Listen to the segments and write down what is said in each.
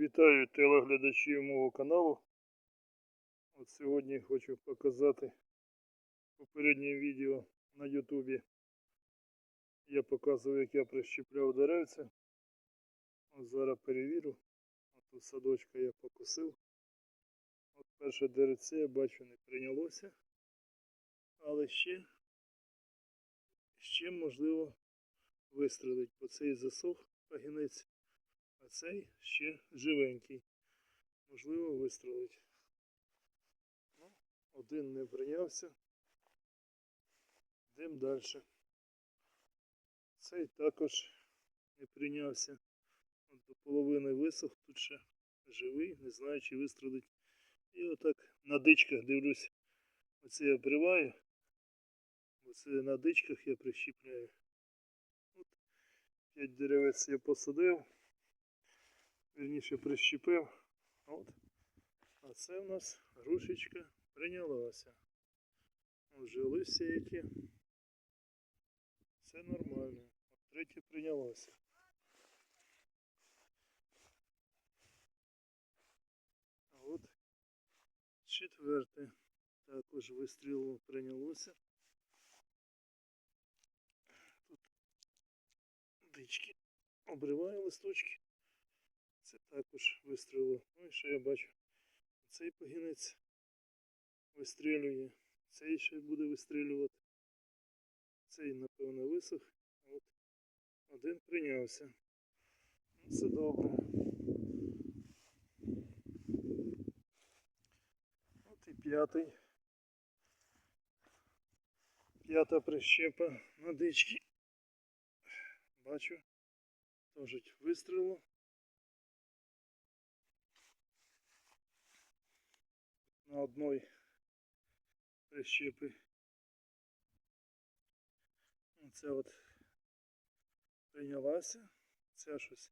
Вітаю телеглядачів мого каналу. От сьогодні хочу показати попереднє відео на Ютубі. Я показував, як я прищепляв деревця. От зараз перевірю. От садочка я покосив. От перше деревце я бачу не прийнялося. Але ще, ще можливо вистрелить, бо цей засох пагінець. Цей ще живенький. Можливо, вистрелить. Ну, один не прийнявся. Йдемо далі. Цей також не прийнявся. От до половини висох, тут ще живий, не знаю, чи вистрелить. І отак на дичках дивлюсь. Оце я обриваю. Оце на дичках я прищіпляю. От, п'ять деревець я посадив вірніше прищепив. От. А це в нас грушечка прийнялася. Вже листя які. Все нормально. От третє прийнялося. А от четверте також вистрілило прийнялося. Тут дички. Обриваю листочки. Це також вистрілило. Ну і ще я бачу, цей погінець вистрілює, цей ще буде вистрілювати. Цей, напевно, висох. От один прийнявся. Ну, це добре. От і п'ятий. П'ята прищепа на дички. Бачу. Теж вистрілило. На одной прищепи. Це от прийнялася, ця щось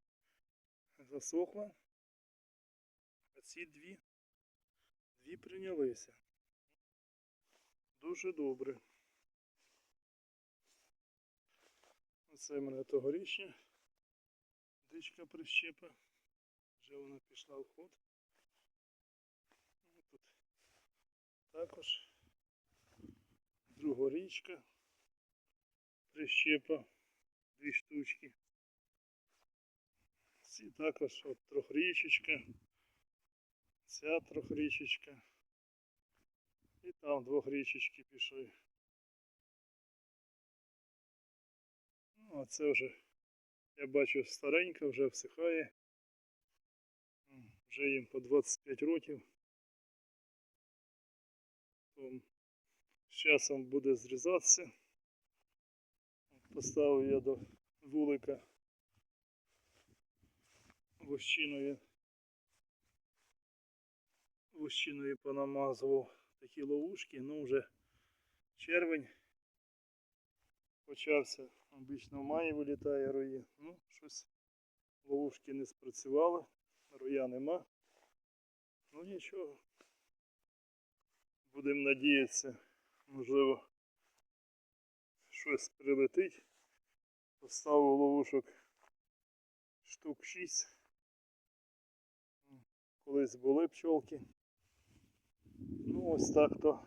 засохла, а ці дві, дві прийнялися. Дуже добре. Оце в мене тогорічня дичка прищепа. Вже вона пішла в ход. Ну, Тут також другорічка, прищепа, дві штучки. Ці також от трьохрічечка, ця трьохрічечка. І там двохрічечки пішли. Ну, а це вже, я бачу, старенька, вже всихає. Вже їм по 25 років. З часом буде зрізатися. Поставив я до вулика вощиною. Вощиною понамазував такі ловушки, ну вже червень почався. Обично в маї вилітає рої. Ну, щось ловушки не спрацювали, роя нема. Ну нічого. Будемо надіятися, можливо, щось прилетить. Поставив ловушок штук 6. Колись були пчолки. Ну ось так то.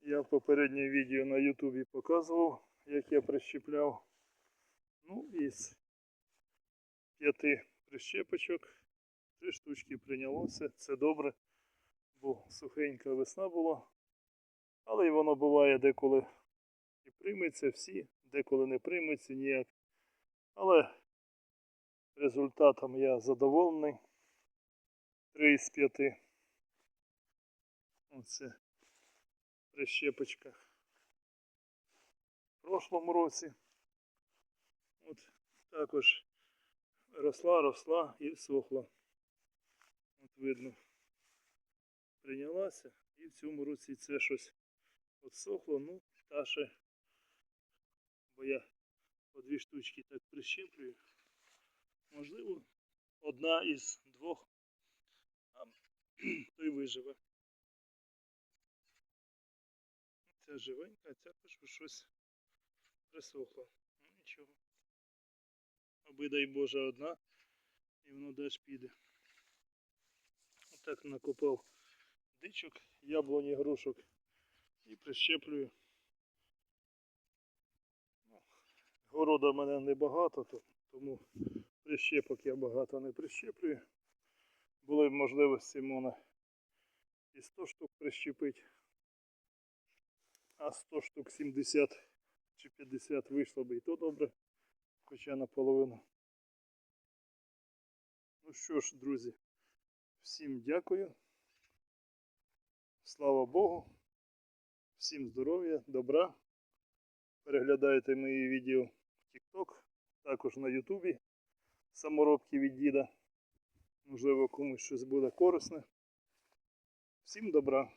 Я в попереднє відео на Ютубі показував, як я прищепляв. Ну, із п'яти прищепочок три штучки прийнялося. Це добре бо сухенька весна була. Але і воно буває деколи і прийметься всі, деколи не прийметься ніяк. Але результатом я задоволений. 3 із 5. Оце прищепочка. В прошлому році. От також росла, росла і всохла. От видно прийнялася і в цьому році це щось отсохло, ну, та ще, бо я по дві штучки так прищеплюю. Можливо, одна із двох а, той виживе. Ця живенька, а ця би щось присохло. Ну нічого. Аби дай Боже одна і воно десь піде. Отак накопав дичок, яблуні, грушок і прищеплюю. Ну, Города в мене небагато, тому прищепок я багато не прищеплюю. Були б можливості можна і 100 штук прищепити, а 100 штук 70 чи 50 вийшло б і то добре, хоча наполовину. Ну що ж, друзі, всім дякую. Слава Богу. Всім здоров'я, добра. Переглядайте мої відео в TikTok, також на Ютубі. Саморобки від діда. Можливо, комусь щось буде корисне. Всім добра.